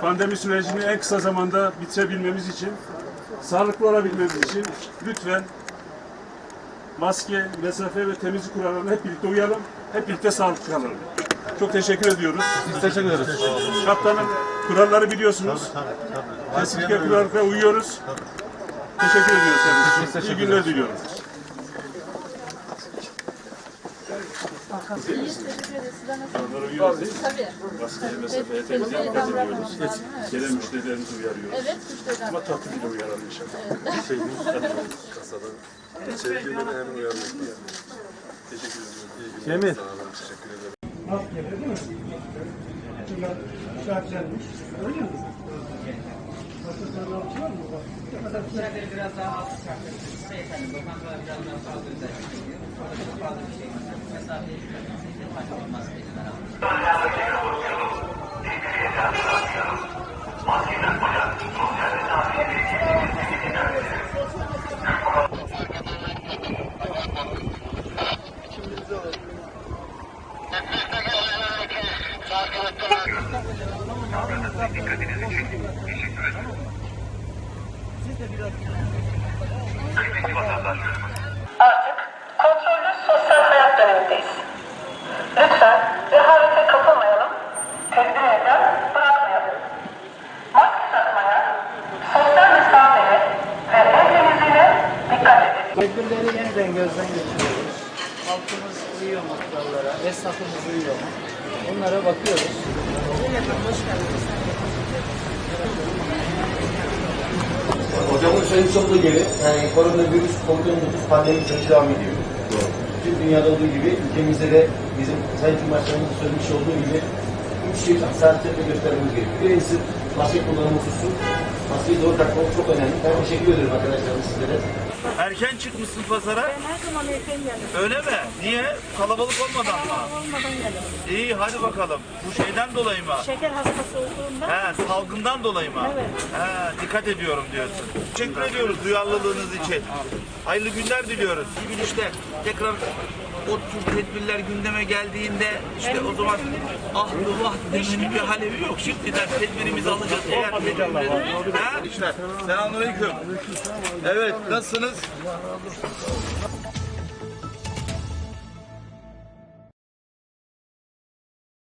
Pandemi sürecini en kısa zamanda bitirebilmemiz için, sağlıklı olabilmemiz için lütfen maske, mesafe ve temizlik kurallarına hep birlikte uyalım, hep birlikte sağlıklı kalalım. Çok teşekkür ediyoruz. Biz teşekkür ederiz. Kaptanım kuralları biliyorsunuz. Kesinlikle kurallara uyuyoruz. Teşekkür ediyoruz Biz kendinize. teşekkür İyi günler ederiz. diliyorum. Kurallara uyuyoruz değil mi? Tabii. Maskeye, mesafeye, temizliğe dikkat ediyoruz. Gelen müşterilerimizi uyarıyoruz. Evet, müşteriden. Ama tatlı bile uyaralım inşallah. Cemil. biraz daha az çıkarttık. Beyefendi, lokantalar biraz daha fazla özellikle geliyor. Orada çok fazla bir şeyimiz yok. Mesafeyi tutuyoruz. Başka bir maskeyle beraber. Artık kontrollü sosyal hayat dönemindeyiz. Lütfen rehavete kapılmayalım, tedbir elden bırakmayalım. Maske takmaya, sosyal mesafeye ve el temizliğine dikkat edin. Tedbirleri yeniden gözden geçiriyoruz. Halkımız uyuyor mu kurallara, esnafımız uyuyor mu? Bunlara bakıyoruz. Hocamın söylemiş olduğu gibi yani koronavirüs COVID-19 pandemi süreci devam ediyor. Tüm dünyada olduğu gibi ülkemizde de bizim Sayın Cumhurbaşkanımızın söylemiş olduğu gibi üç şey sadece göstermemiz gerekiyor. Birincisi maske kullanımı hususu. Maskeyi doğru takmamız çok önemli. Ben teşekkür ederim arkadaşlarım sizlere. Erken çıkmışsın pazara. Ben her zaman erken gelirim. Öyle mi? Niye? Kalabalık olmadan mı? Olmadan gelirim. İyi hadi bakalım. Bu şeyden dolayı mı? Şeker hastası olduğumda He, salgından dolayı mı? Evet. He, dikkat ediyorum diyorsun. Teşekkür ediyoruz duyarlılığınız için. Hayırlı günler diliyoruz. Bir gün işte tekrar o tür tedbirler gündeme geldiğinde işte o zaman ah bu vah demenin bir halevi yok. Şimdiden tedbirimizi alacağız. Eğer tedbirimizi... Selamünaleyküm. Evet, nasılsınız? Görüşürüz. Allah razı olsun.